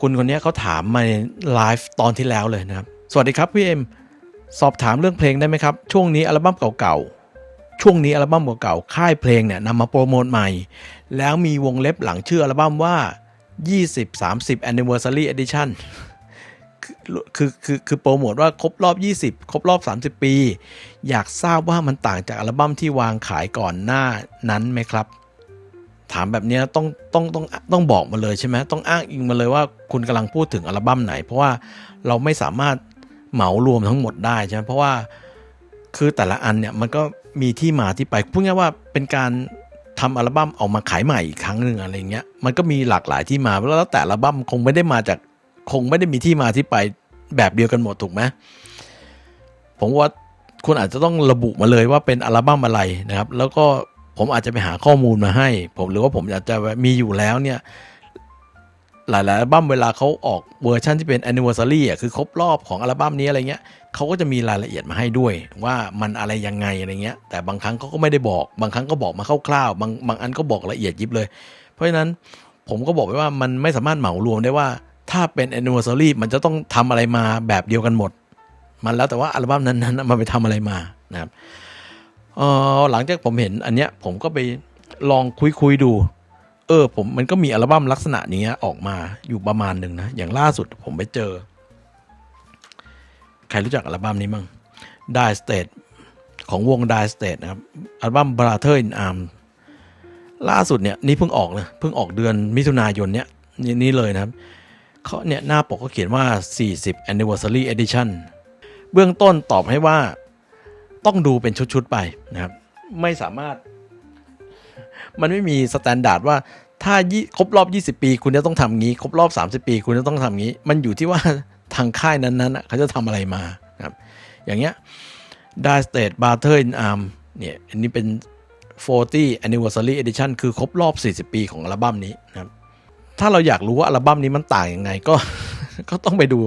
คุณคนนี้เขาถามมาในไลฟ์ตอนที่แล้วเลยนะครับ สวัสดีครับพี่เอ็มสอบถามเรื่องเพลงได้ไหมครับ ช่วงนี้อัลบั้มเก่าๆ ช่วงนี้อัลบั้มเก่าๆ ค่ายเพลงเนี่ยนำมาโปรโมทใหม่ แล้วมีวงเล็บหลังชื่ออัลบั้มว่า 20 30 anniversary edition คือคือคือโปรโมทว่าครบรอบ 20 ครบรอบ 30 ปี อยากทราบว่ามันต่างจากอัลบั้มที่วางขายก่อนหน้านั้นไหมครับ ถามแบบนี้ต้องต้องต้องต้องบอกมาเลยใช่ไหมต้องอ้างอิงมาเลยว่าคุณกำลังพูดถึงอัลบั้มไหน เพราะว่าเราไม่สามารถเหมารวมทั้งหมดได้ใช่ไหมเพราะว่าคือแต่ละอันเนี่ยมันก็มีที่มาที่ไปพูดง่ายว่าเป็นการทำอัลบั้มออกมาขายใหม่อีกครั้งหนึ่งอะไรเงี้ยมันก็มีหลากหลายที่มาแล้วแต่อัลบั้มคงไม่ได้มาจากคงไม่ได้มีที่มาที่ไปแบบเดียวกันหมดถูกไหมผมว่าคุณอาจจะต้องระบุมาเลยว่าเป็นอัลบั้มอะไรนะครับ แล้วก็ ผมอาจจะไปหาข้อมูลมาให้ ผมหรือว่าผมอาจจะมีอยู่แล้วเนี่ย หลายๆอัลบั้มเวลาเขาออกเวอร์ชันที่เป็น anniversary อะคือครบรอบของอัลบั้มนี้อะไรเงี้ยเขาก็จะมีรายละเอียดมาให้ด้วย ว่ามันอะไรยังไงอะไรเงี้ย แต่บางครั้งเขาก็ไม่ได้บอก บางครั้งก็บอกมาคร่าวๆบางบางอันก็บอกละเอียดยิบเลย เพราะฉะนั้นผมก็บอกไปว่ามันไม่สามารถเหมารวมได้ว่าถ้าเป็น anniversary มันจะต้องทำอะไรมาแบบเดียวกันหมด มันแล้วแต่ว่าอัลบั้มนั้นๆมันไปทำอะไรมานะครับ เออหลังจากผมเห็นอันเนี้ยผมก็ไปลองคุยคุยดู เออ ผมมันก็มีอัลบั้มลักษณะนี้ออกมาอยู่ประมาณหนึ่งนะ อย่างล่าสุดผมไปเจอ ใครรู้จักอัลบั้มนี้มั้ง Die State ของวง Die State นะครับ อัลบั้ม Brother in Arms ล่าสุดเนี่ยนี่เพิ่งออกนะเพิ่งออกเดือนมิถุนายนเนี้ยนี่นี่เลยนะครับเขาเนี่ยหน้าปกก็เขียนว่า 40 anniversary edition เบื้องต้นตอบให้ว่า ต้องดูเป็นชุดๆไปนะครับ ไม่สามารถ มันไม่มีสแตนดาร์ดว่าถ้าครบรอบ 20 ปี คุณจะต้องทำงี้ ครบรอบ 30 ปี คุณจะต้องทำงี้ มันอยู่ที่ว่าทางค่ายนั้นๆเขาจะทำอะไรมาครับ อย่างเงี้ย Die State Battle in Arm เนี่ยอันนี้เป็น 40 Anniversary Edition คือครบรอบ 40 ปีของอัลบั้มนี้นะครับ ถ้าเราอยากรู้ว่าอัลบั้มนี้มันต่างยังไงก็ก็ต้องไปดู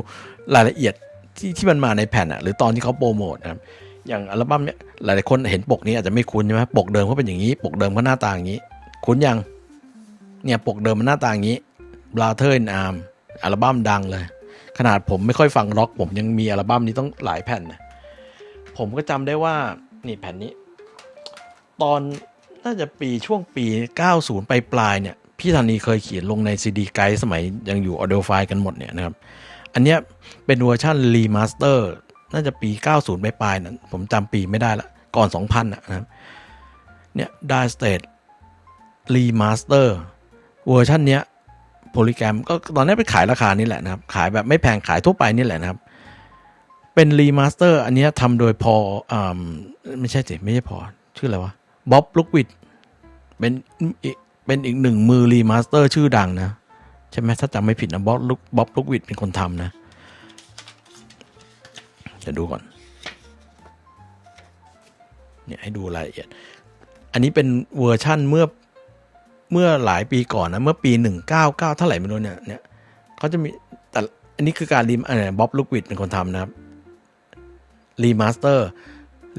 รายละเอียดที่ที่มันมาในแผ่นอะหรือตอนที่เขาโปรโมทนะครับ อย่างอัลบั้มเนี้ยหลายๆคนเห็นปกนี้อาจจะไม่คุ้นใช่ไหมปกเดิมเขาเป็นอย่างนี้ ปกเดิมเขาหน้าตาอย่างนี้ คุ้นยัง เนี่ยปกเดิมมันหน้าตาอย่างนี้ Brother in Arm อัลบั้มดังเลย ขนาดผมไม่ค่อยฟังร็อก ผมยังมีอัลบั้มนี้ต้องหลายแผ่นนะผมก็จำได้ว่านี่แผ่นนี้ ตอนน่าจะปีช่วงปี 90 ไปปลายเนี่ยพี่ธานีเคยเขียนลงในซีดีไกด์สมัยยังอยู่ออเด o ไฟล์กันหมดเนี่ยนะครับ อันเนี้ยเป็นเวอร์ชันรีมาสเตอร์ น่าจะปี 90ไปลายๆนั้นผมจำปีไม่ได้ละ ก่อน 2000นะนะครับเนี่ย Die State Remaster เวอร์ชันเนี้ยโพลิแกรมก็ตอนนี้ไปขายราคานี่แหละนะครับ ขายแบบไม่แพงขายทั่วไปนี่แหละนะครับ เป็นรีมาสเตอร์อันเนี้ยทำโดยพออ่าไม่ใช่สิไม่ใช่พอ ชื่ออะไรวะบ๊อบลูกวิดเป็นอีกเป็นอีกหนึ่งมือรีมาสเตอร์ชื่อดังนะ ใช่ไหมถ้าจำไม่ผิดนะบ๊อบลูกบ๊อบลูกวิดเป็นคนทำนะ จะดูก่อนเนี่ยให้ดูรายละเอียด อันนี้เป็นเวอร์ชั่นเมื่อเมื่อหลายปีก่อนนะ เมื่อปี 199 เท่าไหร่ไม่รู้เนี่ยเนี่ยเขาจะมีแต่อันนี้คือการรีอะไรบ๊อบลูกวิดเป็นคนทำนะครับรีมาสเตอร์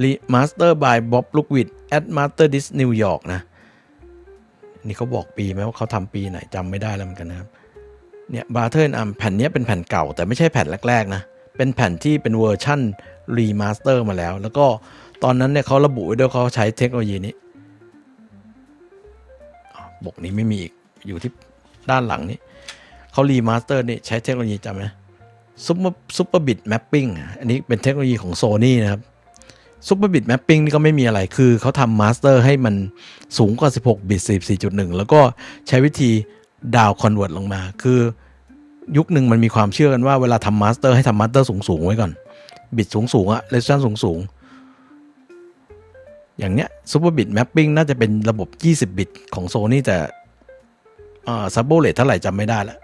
รีมาสเตอร์บายบ๊อบลูกวิดแอดมาสเตอร์ดิสนิวยอร์กนะ นี่เขาบอกปีไหมว่าเขาทำปีไหนจำไม่ได้แล้วเหมือนกันนะครับเนี่ยบาร์เทอร์อัมแผ่นนี้เป็นแผ่นเก่าแต่ไม่ใช่แผ่นแรก ๆ นะ เป็นแผ่นที่เป็นเวอร์ชั่นรีมาสเตอร์มาแล้ว แล้วก็ตอนนั้นเนี่ยเขาระบุไว้ด้วยเขาใช้เทคโนโลยีนี้บกนี้ไม่มีอีกอยู่ที่ด้านหลังนี้เขารีมาสเตอร์นี่ใช้เทคโนโลยีจำไหมซุปเปอร์ซุปเปอร์บิตแมปปิ้งอันนี้เป็นเทคโนโลยีของโซนี่นะครับซุปเปอร์บิตแมปปิ้งนี่ก็ไม่มีอะไรคือเขาทำมาสเตอร์ให้มันสูงกว่า 16 บิต44.1 แล้วก็ใช้วิธีดาวคอนเวิร์ตลงมา คือ ยุคหนึ่งมันมีความเชื่อกันว่าเวลาทำมาสเตอร์ให้ทำมาสเตอร์สูงๆไว้ก่อน บิตสูงๆอะเรสชันสูงๆ อย่างเนี้ยซูเปอร์บิตแมปปิ้งน่าจะเป็นระบบ 20 บิตของโซนี่แต่ซับโบเลตเท่าไหร่จำไม่ได้แล้ว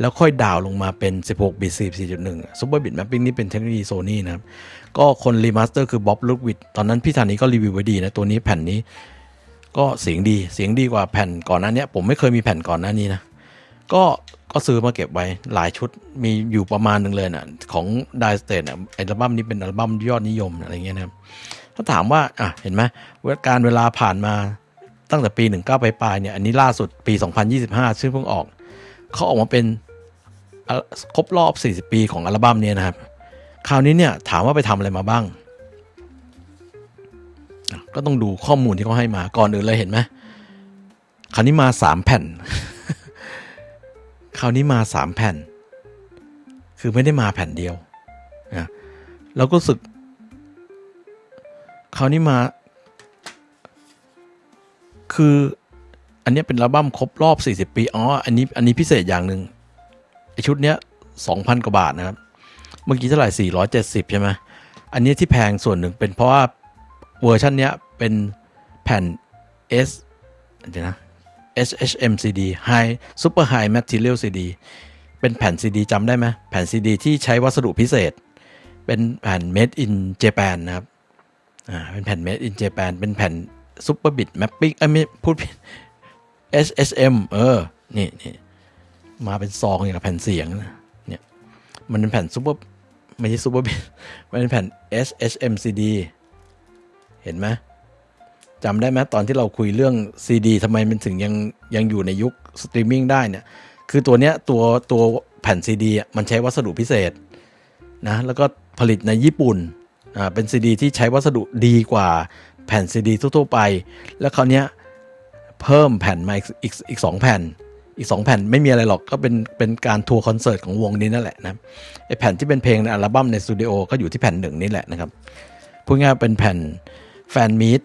แล้วค่อยดาวลงมาเป็น 16 บิต 44.1ซูเปอร์บิตแมปปิ้งนี่เป็นเทคโนโลยีโซนี่นะครับ ก็คนรีมาสเตอร์คือบ๊อบลูกวิดตอนนั้นพี่ธานีก็รีวิวไว้ดีนะ ตัวนี้แผ่นนี้ ก็เสียงดีเสียงดีกว่าแผ่นก่อนหน้านี้ผมไม่เคยมีแผ่นก่อนหน้านี้นะ ก็ ก็ซื้อมาเก็บไว้หลายชุดมีอยู่ประมาณหนึ่งเลยนะของ d i สเต t อะอัลบั้มนี้เป็นอัลบั้มยอดนิยมอะไรเงี้ยนะครับถ้าถามว่าอะเห็นไหมการเวลาผ่านมาตั้งแต่ปี 19ปลายเนี่ยอันนี้ล่าสุดปี 2025 ซึ่งเพิ่งออก เขาออกมาเป็นครบรอบ 40 ปีของอัลบั้มนี้นะครับ คราวนี้เนี่ยถามว่าไปทำอะไรมาบ้าง ก็ต้องดูข้อมูลที่เขาให้มาก่อนอื่นเลยเห็นไหมคราวนี้มาสามแผ่น คราวนี้มาสามแผ่น คือไม่ได้มาแผ่นเดียวนะแล้วก็รู้สึก คราวนี้มา คืออันนี้เป็นอัลบั้มครบรอบ 40 ปี อ๋อ อันนี้ อันนี้พิเศษอย่างหนึ่งไอชุดเนี้ย 2,000 กว่าบาทนะครับ เมื่อกี้เท่าไหร่ 470 ใช่ไหม อันนี้ที่แพงส่วนหนึ่งเป็นเพราะว่าเวอร์ชันเนี้ยเป็นแผ่น S เดี๋ยวนะ SHM CD High Super High Material CD เป็นแผ่น CD จำได้ไหมแผ่น CD ที่ใช้วัสดุพิเศษ เป็นแผ่น Made in Japan นะครับอ่าเป็นแผ่น Made in Japan เป็นแผ่น Super Bit Mapping เอ้ยไม่พูดผิด SHM เออ นี่นี่มาเป็นซองอย่างกับแผ่นเสียงนะเนี่ยมันเป็นแผ่น Super ไม่ใช่ Super Bit มันเป็นแผ่น SHM CD เห็นไหม จำได้ไหมตอนที่เราคุยเรื่อง CD ทำไมมันถึงยังยังอยู่ในยุคสตรีมมิ่งได้เนี่ย คือตัวเนี้ยตัวตัวแผ่น CD อะมันใช้วัสดุพิเศษนะแล้วก็ผลิตในญี่ปุ่นอ่าเป็นซีดีที่ใช้วัสดุดีกว่าแผ่นซีดีทั่วๆไป แล้วคราวเนี้ยเพิ่มแผ่นมาอีกอีกอีกสองแผ่นอีกสองแผ่นไม่มีอะไรหรอกก็เป็นเป็นการทัวร์คอนเสิร์ตของวงนี้นั่นแหละนะไอแผ่นที่เป็นเพลงในอัลบั้มในสตูดิโอก็อยู่ที่แผ่นหนึ่งนี่แหละนะครับพูดง่ายเป็นแผ่นแฟนมีด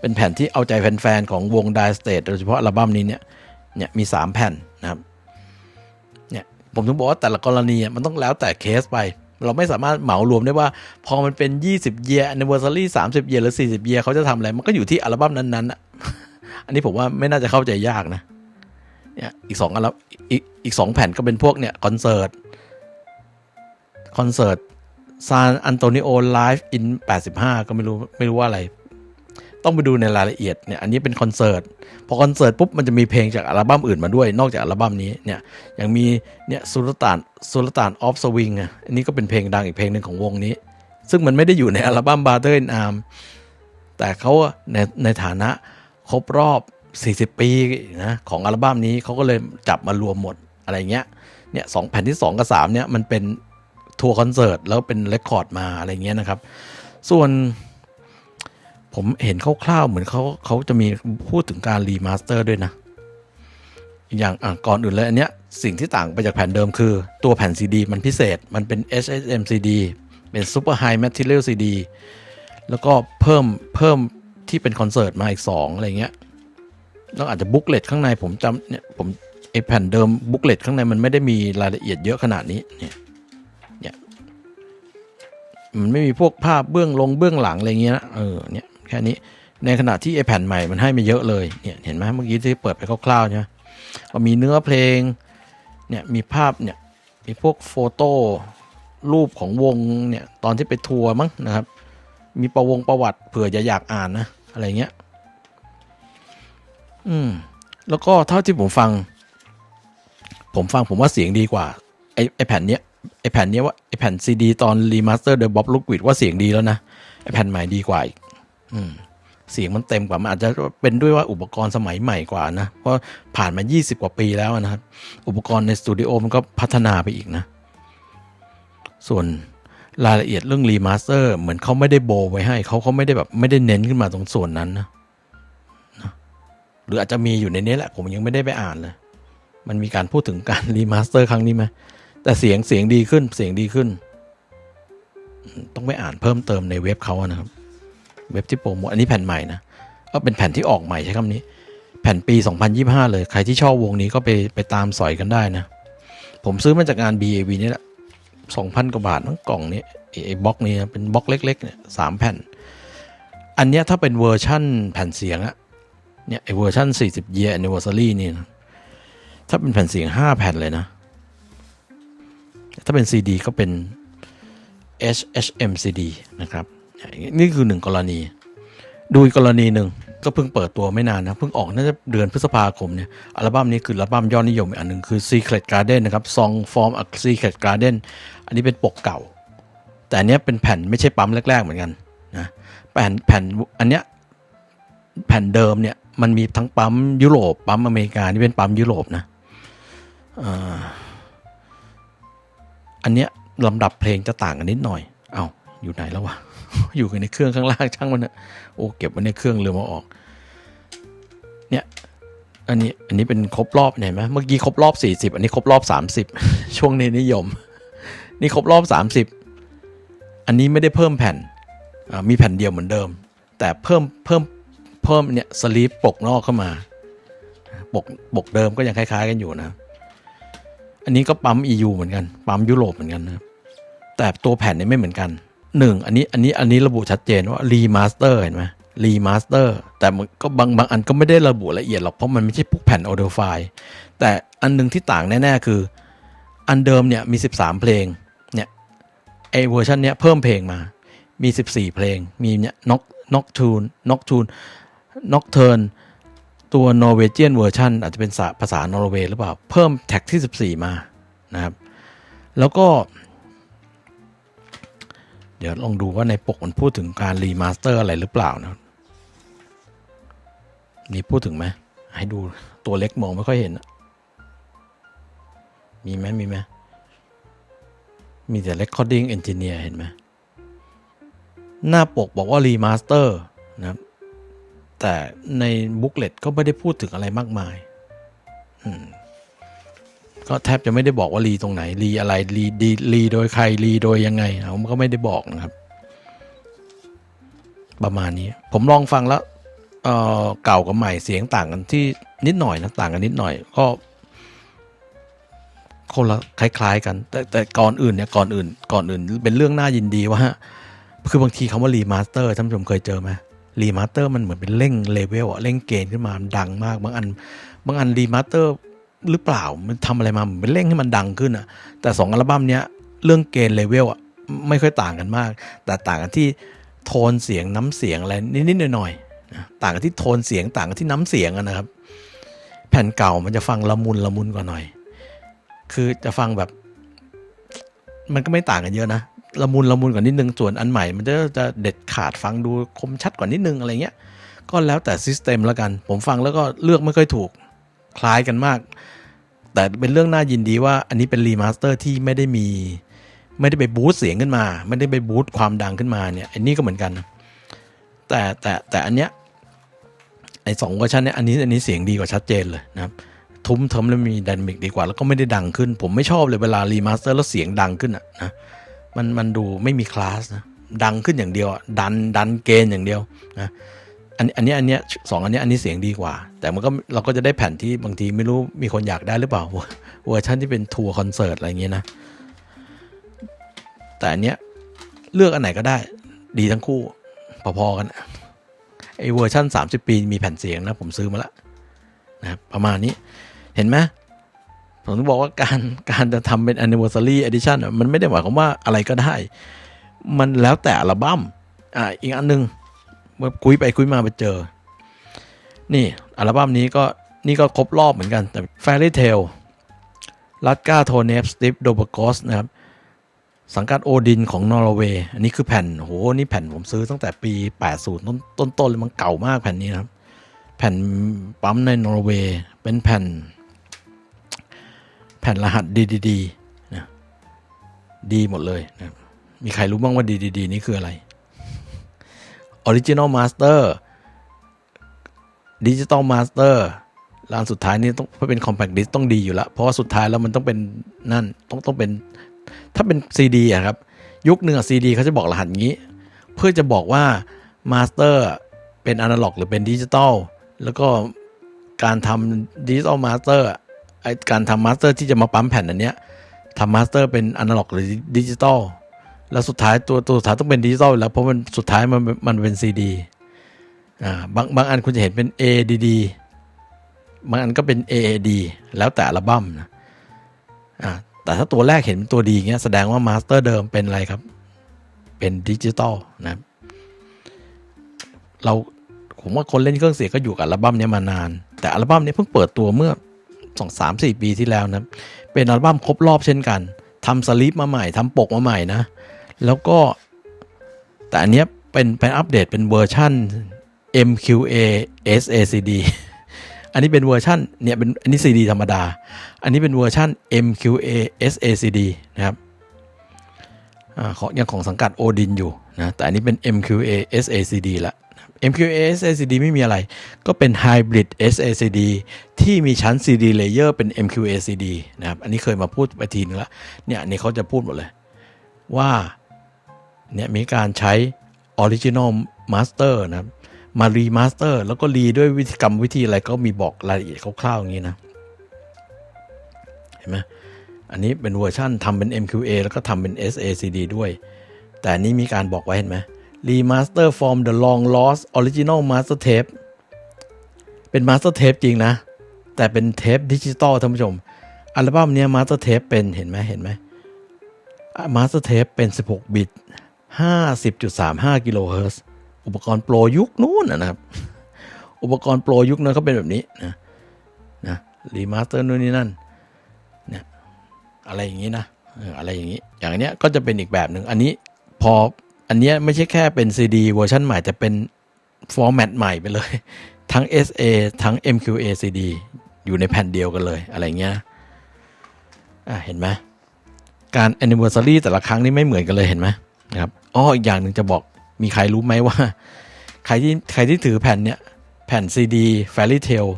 เป็นแผ่นที่เอาใจแฟนๆ ของวง Dire Straits โดยเฉพาะอัลบั้มนี้เนี่ยเนี่ยมีสามแผ่นนะครับเนี่ยผมถึงบอกว่าแต่ละกรณีมันต้องแล้วแต่เคสไป เราไม่สามารถเหมารวมได้ว่า พอมันเป็น 20 year anniversary 30 year หรือ 40 year เขาจะทำอะไร มันก็อยู่ที่อัลบั้มนั้นๆอะอันนี้ผมว่าไม่น่าจะเข้าใจยากนะเนี่ยอีกสองอัลบั้มอีกอีกสองแผ่นก็เป็นพวกเนี่ยคอนเสิร์ตคอนเสิร์ตซานอันโตนิโอไลฟ์อิน85 ก็ไม่รู้ไม่รู้ว่าอะไร ต้องไปดูในรายละเอียดเนี่ยอันนี้เป็นคอนเสิร์ตพอคอนเสิร์ตปุ๊บมันจะมีเพลงจากอัลบั้มอื่นมาด้วย นอกจากอัลบั้มนี้เนี่ยอย่างมีเนี่ยสุลต่านสุลต่านออฟสวิงอะอันนี้ก็เป็นเพลงดังอีกเพลงหนึ่งของวงนี้ ซึ่งมันไม่ได้อยู่ในอัลบั้มบาร์เ e อร์นอาร์มแต่เขาในในฐานะครบรอบ 40 ปีนะของอัลบั้มนี้เขาก็เลยจับมารวมหมดอะไรเงี้ยเนี่ยสองแผ่นที่ 2 กับ 3 เนี่ยมันเป็นทัวร์คอนเสิร์ตแล้วเป็นเรคคอร์ดมาอะไรเงี้ยนะครับ ส่วน ผมเห็นคร่าวๆเหมือนเขาเขาจะมีพูดถึงการรีมาสเตอร์ด้วยนะ อย่างอะก่อนอื่นเลยอันเนี้ยสิ่งที่ต่างไปจากแผ่นเดิมคือ ตัวแผ่น CD มันพิเศษมันเป็น HSM CD เป็น Super High Material CD แล้วก็เพิ่มเพิ่มที่เป็นคอนเสิร์ตมาอีก 2 อะไรเงี้ย แล้วอาจจะบุ๊กเลตข้างในผมจำเนี่ยผมไอแผ่นเดิมบุ๊กเลตข้างในมันไม่ได้มีรายละเอียดเยอะขนาดนี้เนี่ยเนี่ยมันไม่มีพวกภาพเบื้องลงเบื้องหลังอะไรเงี้ยนะเออเนี่ย แค่นี้ในขณะที่ไอแผ่นใหม่มันให้มาเยอะเลยเนี่ยเห็นไหมเมื่อกี้ที่เปิดไปคร่าวๆใช่ไหมก็มีเนื้อเพลงเนี่ยมีภาพเนี่ยมีพวกโฟโต้รูปของวงเนี่ยตอนที่ไปทัวร์มั้งนะครับ มีประวงประวัติเผื่อจะอยากอ่านนะอะไรเงี้ยอืมแล้วก็เท่าที่ผมฟัง ผมฟังผมว่าเสียงดีกว่าไอไอแผ่นเนี้ยไอแผ่นเนี้ยว่าไอแผ่นซีดีตอนรีมาสเตอร์โดยบ๊อบลูกวิดว่าเสียงดีแล้วนะไอแผ่นใหม่ดีกว่าอีก เสียงมันเต็มกว่ามันอาจจะเป็นด้วยว่าอุปกรณ์สมัยใหม่กว่านะเพราะผ่านมา 20 กว่าปีแล้วนะครับ อุปกรณ์ในสตูดิโอมันก็พัฒนาไปอีกนะ ส่วนรายละเอียดเรื่องรีมาสเตอร์ เหมือนเขาไม่ได้โบไว้ให้เขาเขาไม่ได้แบบไม่ได้เน้นขึ้นมาตรงส่วนนั้นนะนะหรืออาจจะมีอยู่ในนี้แหละ ผมยังไม่ได้ไปอ่านเลยมันมีการพูดถึงการรีมาสเตอร์ครั้งนี้ไหมแต่เสียงเสียงดีขึ้นเสียงดีขึ้น ต้องไปอ่านเพิ่มเติมในเว็บเขาอะนะครับ เว็บที่โปรโมทอันนี้แผ่นใหม่นะก็เป็นแผ่นที่ออกใหม่ใช้คำนี้ แผ่นปี 2025 เลย ใครที่ชอบวงนี้ก็ไปไปตามสอยกันได้นะ ผมซื้อมาจากงาน BAV นี่แหละ2,000 กว่าบาททั้งกล่องนี้ไอ้บล็อกนี้เป็นบล็อกเล็กๆเนี่ยสามแผ่น อันเนี้ยถ้าเป็นเวอร์ชั่นแผ่นเสียงอะเนี่ยไอ้เวอร์ชั่น 40 year anniversary นี่นะถ้าเป็นแผ่นเสียง 5 แผ่นเลยนะ ถ้าเป็น CD ก็เป็น HHM CD นะครับ นี่คือหนึ่งกรณี ดูอีกกรณีหนึ่งก็เพิ่งเปิดตัวไม่นานนะเพิ่งออกน่าจะเดือนพฤษภาคมเนี่ยอัลบั้มนี้คืออัลบั้มยอดนิยมอีกอันหนึ่งคือ Secret Garden นะครับ Song from a Secret Garden อันนี้เป็นปกเก่า แต่อันเนี้ยเป็นแผ่นไม่ใช่ปั๊มแรก ๆ เหมือนกันนะแผ่นแผ่นอันเนี้ยแผ่นเดิมเนี่ยมันมีทั้งปั๊มยุโรปปั๊มอเมริกานี่เป็นปั๊มยุโรปนะอันเนี้ยลำดับเพลงจะต่างกันนิดหน่อย เอา้าอยู่ไหนแล้ววะ อยู่กันในเครื่องข้างล่างช่างมันเนอะโอ้เก็บไว้ในเครื่องลืมาออก เนี่ยอันนี้อันนี้เป็นครบรอบเห็นไหมเมื่อกี้ครบรอบ 40 อันนี้ครบรอบ 30 ช่วงนี้นิยม นี่ครบรอบ 30 อันนี้ไม่ได้เพิ่มแผ่นมีแผ่นเดียวเหมือนเดิม แต่เพิ่มเพิ่มเพิ่มเนี่ยสลีปปกนอกเข้ามาปกปกเดิมก็ยังคล้ายๆกันอยู่นะ อันนี้ก็ปั๊ม EU เหมือนกัน ปั๊มยุโรปเหมือนกันนะแต่ตัวแผ่นนี่ไม่เหมือนกัน หนึ่งอันนี้อันนี้อันนี้ระบุชัดเจนว่ารีมาสเตอร์เห็นไหมรีมาสเตอร์แต่มันก็บางบางอันก็ไม่ได้ระบุละเอียดหรอกเพราะมันไม่ใช่พวกแผ่นออเดอร์ไฟล์แต่อันหนึงที่ต่างแน่ๆคือ อันเดิมเนี่ยมี 13 เพลงเนี่ยไอเวอร์ชันเนี้ยเพิ่มเพลงมามี 14 เพลงมีเนี่ยน็อกน็อกทูนน็อกทูนน็อกเทิร์นตัวนอร์เวเจียนเวอร์ชันอาจจะเป็นภาษานอร์เวย์หรือเปล่า เพิ่มแท็กที่ 14 มานะครับแล้วก็ ดี๋ยวลองดูว่าในปกมันพูดถึงการรีมาสเตอร์อะไรหรือเปล่านะนี่พูดถึงไหมให้ดูตัวเล็กมองไม่ค่อยเห็น มีไหมมีไหมมีแต่ Recording Engineer เห็นไหมหน้าปกบอกว่ารีมาสเตอร์นะครับแต่ในบุ๊กเลตก็ไม่ได้พูดถึงอะไรมากมาย อืม ก็แทบจะไม่ได้บอกว่ารีตรงไหนรีอะไรรีดีรีโดยใครรีโดยยังไงเอามันก็ไม่ได้บอกนะครับ ประมาณนี้ ผมลองฟังแล้วเอ่อเก่ากับใหม่เสียงต่างกันที่นิดหน่อยนะต่างกันนิดหน่อย ก็คนละคล้าย ๆ กัน แต่แต่ก่อนอื่นเนี่ยก่อนอื่น ก่อนอื่น เป็นเรื่องน่ายินดีว่าคือบางทีคำว่ารีมาสเตอร์ท่านผู้ชมเคยเจอไหมรีมาสเตอร์มันเหมือนเป็นเร่งเลเวลอะเร่งเกณฑ์ขึ้นมามันดังมาก บางอัน บางอันรีมาสเตอร์ หรือเปล่ามันทำอะไรมาเหมือนเร่งให้มันดังขึ้นอะแต่สองอัลบั้มเนี้ยเรื่องเกณฑ์เลเวลอะไม่ค่อยต่างกันมาก แต่ต่างกันที่โทนเสียงน้ำเสียงอะไรนิดๆหน่อยๆต่างกันที่โทนเสียงต่างกันที่น้ำเสียงนะครับ แผ่นเก่ามันจะฟังละมุนละมุนกว่าหน่อย คือจะฟังแบบ มันก็ไม่ต่างกันเยอะนะละมุนละมุนกว่านิดนึงส่วนอันใหม่ มันจะจะเด็ดขาดฟังดูคมชัดกว่านิดนึงอะไรเงี้ยก็แล้วแต่ซิสเต็มแล้วกัน ผมฟังแล้วก็เลือกไม่ค่อยถูก คล้ายกันมาก แต่เป็นเรื่องน่ายินดีว่าอันนี้เป็นรีมาสเตอร์ที่ไม่ได้มี ไม่ได้ไปบูสต์เสียงขึ้นมา ไม่ได้ไปบูสต์ความดังขึ้นมาเนี่ย อันนี้ก็เหมือนกัน แต่แต่แต่อันเนี้ยไอสองเวอร์ชันเนี้ยอันนี้อันนี้เสียงดีกว่าชัดเจนเลยนะครับทุ้มเทิมแล้วมีไดนามิกดีกว่า แล้วก็ไม่ได้ดังขึ้น ผมไม่ชอบเลยเวลารีมาสเตอร์แล้วเสียงดังขึ้นอะนะมันมันดูไม่มีคลาสนะดังขึ้นอย่างเดียวดันดันเกณฑ์อย่างเดียวนะอันอันนี้อันเนี้ยสองอันเนี้ยอันนี้เสียงดีกว่า แต่มันก็เราก็จะได้แผ่นที่บางทีไม่รู้มีคนอยากได้หรือเปล่าเวอร์ชันที่เป็นทัวร์คอนเสิร์ตอะไรอย่างเงี้ยนะ แต่อันเนี้ยเลือกอันไหนก็ได้ ดีทั้งคู่พอๆกันไอเวอร์ชัน30 ปีมีแผ่นเสียงนะผมซื้อมาแล้วนะครับประมาณนี้เห็นไหมผมต้องบอกว่าการการจะทำเป็น anniversary edition มันไม่ได้หมายความว่าอะไรก็ได้ มันแล้วแต่อัลบั้มอ่าอีกอันหนึงเมื่อคุยไปคุยมาไปเจอ นี่ อัลบั้มนี้ก็นี่ก็ครบรอบเหมือนกันแต่ Fairy Tale ลัดกาโทเนฟสติฟโดบกอสนะครับ สังกัดโอดินของนอร์เวย์ อันนี้คือแผ่นโหนี่แผ่นผมซื้อตั้งแต่ปี 80 ต้นต้นต้นเลยมันเก่ามากแผ่นนี้นะครับ แผ่นปั๊มในนอร์เวย์ เป็นแผ่น แผ่นรหัส DDD นะดีหมดเลยนะมีใครรู้บ้างว่า DDD นี่คืออะไร Original Master Digital Master ร้านสุดท้ายนี่ต้องเป็น Compact Disc ต้องดีอยู่แล้วเพราะว่าสุดท้ายแล้วมันต้องเป็นนั่นต้องต้องเป็น ถ้าเป็น CD อะครับ ยุคหนึ่งอะ CD เขาจะบอกรหัสงี้ เพื่อจะบอกว่า Master เป็นอนาล็อกหรือเป็นดิจิตอลแล้วก็การทำดิจิตอลมาสเตอร์ไอการทำมาสเตอร์ที่จะมาปั๊มแผ่นอันเนี้ยทำมาสเตอร์เป็นอนาล็อกหรือดิจิตอลแล้วสุดท้ายตัวตัวสุดท้ายต้องเป็นดิจิตอลแล้วเพราะมันสุดท้ายมันมันเป็นซีดี บางบางอันคุณจะเห็นเป็น ADD บางอันก็เป็น AAD แล้วแต่อัลบั้มนะอ่าแต่ถ้าตัวแรกเห็นเป็นตัวดีเงี้ยแสดงว่ามาสเตอร์เดิมเป็นอะไรครับ เป็นดิจิตอลนะเราผมว่าคนเล่นเครื่องเสียงก็อยู่กับอัลบั้มนี้มานาน แต่อัลบั้มนี้เพิ่งเปิดตัวเมื่อสองสามสี่ปีที่แล้วนะ เป็นอัลบั้มครบรอบเช่นกันทำสลิปมาใหม่ทำปกมาใหม่นะ แล้วก็แต่อันเนี้ยเป็นเป็นอัปเดตเป็นเวอร์ชัน MQA SACD อันนี้เป็นเวอร์ชันเนี่ยเป็นอันนี้ CD ธรรมดา อันนี้เป็นเวอร์ชัน MQA SACD นะครับอาของยังของสังกัดโอดินอยู่นะแต่อันนี้เป็น MQA SACD ละ MQA SACD ไม่มีอะไร ก็เป็น Hybrid SACD ที่มีชั้น CD layer เป็น MQA CD นะครับ อันนี้เคยมาพูดไปทีนึงล้วเนี่ยนนี้เขาจะพูดหมดเลย ว่าเนี่ยมีการใช้ Original Master นะครับ มารีมาสเตอร์ แล้วก็รีด้วยวิธีกรรมวิธีอะไรก็มีบอกรายละเอียดคร่าวๆอย่างนี้นะ เห็นไหมอันนี้เป็นเวอร์ชั่นทำเป็น MQA แล้วก็ทำเป็น SACD ด้วย แต่นี้มีการบอกไว้เห็นไหม Remaster from the long lost original master tape เป็น master tape จริงนะ แต่เป็นเทปดิจิตอลท่านผู้ชม อัลบั้มนี้ย master tape เป็นเห็นไหมเห็นไหม master tape เป็น 16 บิต 50.35กิโลเฮิรตซ์ อุปกรณ์โปรยุคนู้นนะครับ อุปกรณ์โปรยุคนั้นเขาเป็นแบบนี้นะนะรีมาสเตอร์นู่นนี่นั่นเนี่ยอะไรอย่างนี้นะอะไรอย่างนี้ อย่างนเนี้ยก็จะเป็นอีกแบบหนึ่งอันนี้พออันเนี้ยไม่ใช่แค่เป็น CD เวอร์ชันใหม่แต่เป็นฟอร์แมตใหม่ไปเลย ทั้ง SA ทั้ง MQA CD อยู่ในแผ่นเดียวกันเลยอะไรเงี้ยอะเห็นไหมการ anniversary แต่ละครั้งนี่ไม่เหมือนกันเลยเห็นไหมนะครับอ้ออีกอย่างหนึ่งจะบอก มีใครรู้ไหมว่า ใครที่ใครที่ถือแผ่นเนี้ยแผ่น CD Fairy Tale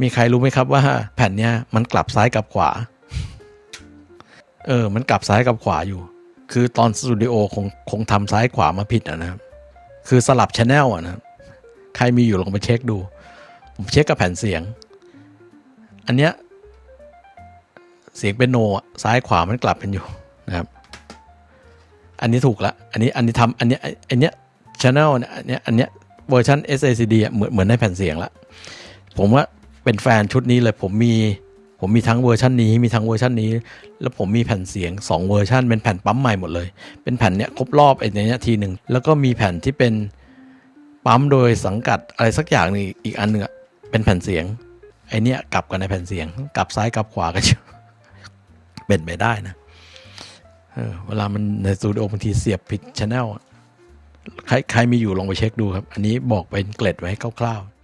มีใครรู้ไหมครับว่าแผ่นเนี้ยมันกลับซ้ายกับขวา เออ มันกลับซ้ายกับขวาอยู่ คือตอนสตูดิโอคงคงทำซ้ายขวามาผิดอะนะคือสลับชแนลอะนะ ใครมีอยู่ลองไปเช็คดู ผมเช็คกับแผ่นเสียง อันเนี้ยเสียงเป็นโนซ้ายขวามันกลับกันอยู่นะครับ อันนี้ถูกละ อันนี้อันนี้ทำอันเนี้ยอันเนี้ยชแนลเนี่ยอันเนี้ยอันเนี้ยเวอร์ชัน SACD เหมือนเหมือนในแผ่นเสียงละผมว่าเป็นแฟนชุดนี้เลยผมมีผมมีทั้งเวอร์ชันนี้มีทั้งเวอร์ชันนี้ แล้วผมมีแผ่นเสียง 2 เวอร์ชันเป็นแผ่นปั๊มใหม่หมดเลย เป็นแผ่นเนี้ยครบรอบไอ้เนี้ยทีหนึ่งแล้วก็มีแผ่นที่เป็นปั๊มโดยสังกัดอะไรสักอย่างหนึงอีกอันหนึ่งอะเป็นแผ่นเสียงไอเนี้ยกลับกันในแผ่นเสียง กลับซ้ายกลับขวากันอยู่เป็นไปได้นะ เวลามันในสตูดิโอบางทีเสียบผิดชแนลใครใครมีอยู่ลองไปเช็คดูครับ อันนี้บอกเป็นเกล็ดไว้คร่าวๆ